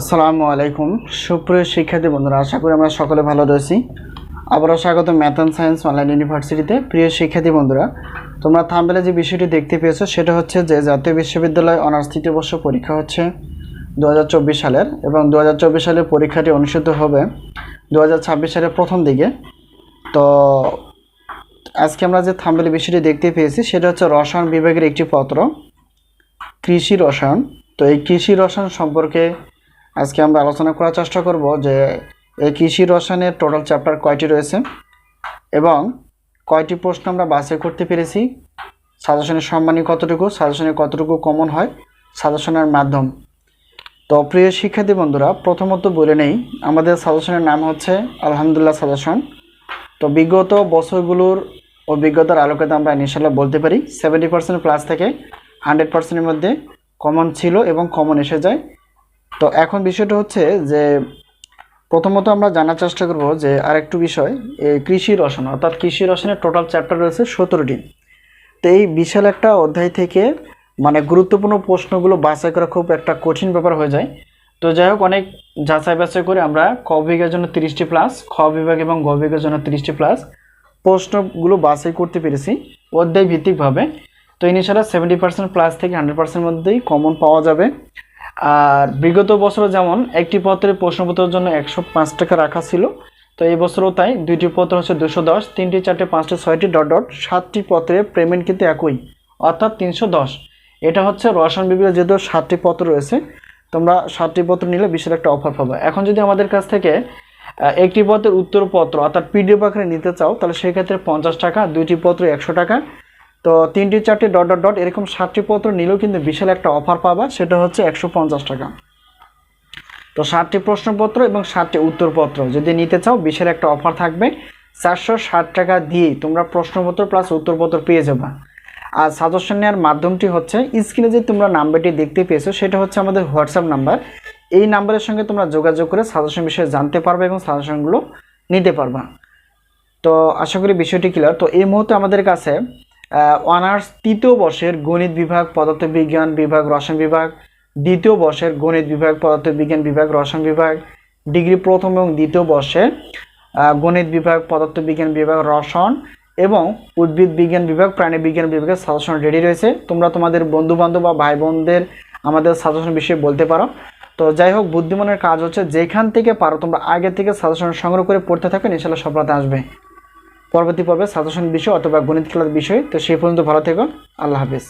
আসসালামু আলাইকুম। সুপ্রিয় শিক্ষার্থী বন্ধুরা, আশা করি আমরা সকলে ভালো রয়েছি। আবারও স্বাগত ম্যাথ অ্যান্ড সায়েন্স অনলাইন ইউনিভার্সিটিতে। প্রিয় শিক্ষার্থী বন্ধুরা, তোমরা থামবেলে যে বিষয়টি দেখতে পেয়েছ, সেটা হচ্ছে যে জাতীয় বিশ্ববিদ্যালয় অনার্স তৃতীয় বর্ষ পরীক্ষা হচ্ছে দু হাজার চব্বিশ সালের এবং দু সালের পরীক্ষাটি অনুষ্ঠিত হবে দু হাজার ছাব্বিশ সালের প্রথম দিকে। তো আজকে আমরা যে থামবেলে বিষয়টি দেখতে পেয়েছি, সেটা হচ্ছে রসায়ন বিভাগের একটি পত্র, কৃষি রসায়ন। তো এই কৃষি রসায়ন সম্পর্কে আজকে আমরা আলোচনা করার চেষ্টা করব যে এই কৃষি রসায়নের টোটাল চ্যাপ্টার কয়টি রয়েছে এবং কয়টি প্রশ্ন আমরা বাছাই করতে পেরেছি? সাজেশনের সম্মানী কতটুকু? সাজেশনে কতটুকু কমন হয়? সাজেশনের মাধ্যম। তো প্রিয় শিক্ষার্থী বন্ধুরা, প্রথমত বলে নেই, আমাদের সাজেশনের নাম হচ্ছে আলহামদুলিল্লাহ সাজেশন তো বিগত বছরগুলোর অভিজ্ঞতার আলোকেতে আমরা ইনশাল্লাহ বলতে পারি সেভেন্টি পার্সেন্ট প্লাস থেকে হান্ড্রেড পার্সেন্টের মধ্যে কমন ছিল এবং কমন এসে যায়। তো এখন বিষয়টা হচ্ছে যে প্রথমত আমরা জানার চেষ্টা করব যে আরেকটু বিষয় এই কৃষি রসায়ন, অর্থাৎ কৃষি রসায়নের টোটাল চ্যাপ্টার রয়েছে সতেরোটি। তো এই বিশাল একটা অধ্যায় থেকে মানে গুরুত্বপূর্ণ প্রশ্নগুলো বাছাই করা খুব একটা কঠিন ব্যাপার হয়ে যায়। তো যাই হোক, অনেক যাচাই বাছাই করে আমরা ক বিভাগের জন্য তিরিশটি প্লাস খ বিভাগ এবং গ বিভাগের জন্য তিরিশটি প্লাস প্রশ্নগুলো বাছাই করতে পেরেছি অধ্যায় ভিত্তিকভাবে তো ইনিশিয়ালি সেভেন্টি পার্সেন্ট প্লাস থেকে হান্ড্রেড পার্সেন্ট মধ্যেই কমন পাওয়া যাবে। আর বিগত বছরে যেমন একটি পত্রের প্রশ্নপত্রের জন্য একশো পাঁচ টাকা রাখা ছিল, তো এই বছরও তাই দুইটি পত্র হচ্ছে দুশো দশ, তিনটি, চারটে, পাঁচটি, ছয়টি ডট ডট, সাতটি পত্রের পেমেন্ট কিন্তু একই, অর্থাৎ তিনশো দশ। এটা হচ্ছে রসায়ন বিভাগের যেহেতু সাতটি পত্র রয়েছে, তোমরা সাতটি পত্র নিলে বিশাল একটা অফার পাবে। এখন যদি আমাদের কাছ থেকে একটি পত্রের উত্তরপত্র অর্থাৎ পিডিএফ আকারে নিতে চাও, তাহলে সেক্ষেত্রে পঞ্চাশ টাকা, দুইটি পত্র একশো টাকা তো তিনটি চারটি ডট ডট ডট এরকম সাতটি পত্র নিলেও কিন্তু বিশাল একটা অফার পাবা, সেটা হচ্ছে একশো পঞ্চাশ টাকা। তো সাতটি প্রশ্নপত্র এবং সাতটি উত্তরপত্র, যদি নিতে চাও বিশাল একটা অফার থাকবে। চারশো ষাট টাকা দিয়েই তোমরা প্রশ্নপত্র প্লাস উত্তরপত্র পেয়ে যাবে। আর সাজেশন নেওয়ার মাধ্যমটি হচ্ছে স্ক্রিনে যে তোমরা নাম্বারটি দেখতে পেয়েছ, সেটা হচ্ছে আমাদের হোয়াটসঅ্যাপ নাম্বার। এই নাম্বারের সঙ্গে তোমরা যোগাযোগ করে সাজেশন বিষয়ে জানতে পারবে এবং সাজেশনগুলো নিতে পারবা। তো আশা করি বিষয়টি ক্লিয়ার তো এই মুহূর্তে আমাদের কাছে অনার্স তৃতীয় বর্ষের গণিত বিভাগ, পদার্থবিজ্ঞান বিভাগ, রসায়ন বিভাগ, দ্বিতীয় বর্ষের গণিত বিভাগ, পদার্থবিজ্ঞান বিভাগ, রসায়ন বিভাগ, ডিগ্রি প্রথম এবং দ্বিতীয় বর্ষে গণিত বিভাগ, পদার্থবিজ্ঞান বিভাগ, রসায়ন এবং উদ্ভিদ বিজ্ঞান বিভাগ, প্রাণী বিজ্ঞান বিভাগের সাজেশন রেডি রয়েছে। তোমরা তোমাদের বন্ধু বান্ধব বা ভাই বোনদের আমাদের সাজেশন বিষয়ে বলতে পারো। তো যাই হোক, বুদ্ধিমানের কাজ হচ্ছে যেখান থেকে পারো, তোমরা আগে থেকে সাজেশন সংগ্রহ করে পড়তে থাকো ইনশাল্লাহ সফলতা আসবে। পরবর্তী পর্বে সাজেশন বিষয় অথবা গণিত খেলার বিষয়। তো সেই পর্যন্ত ভালো থেকো। আল্লাহ হাফিজ।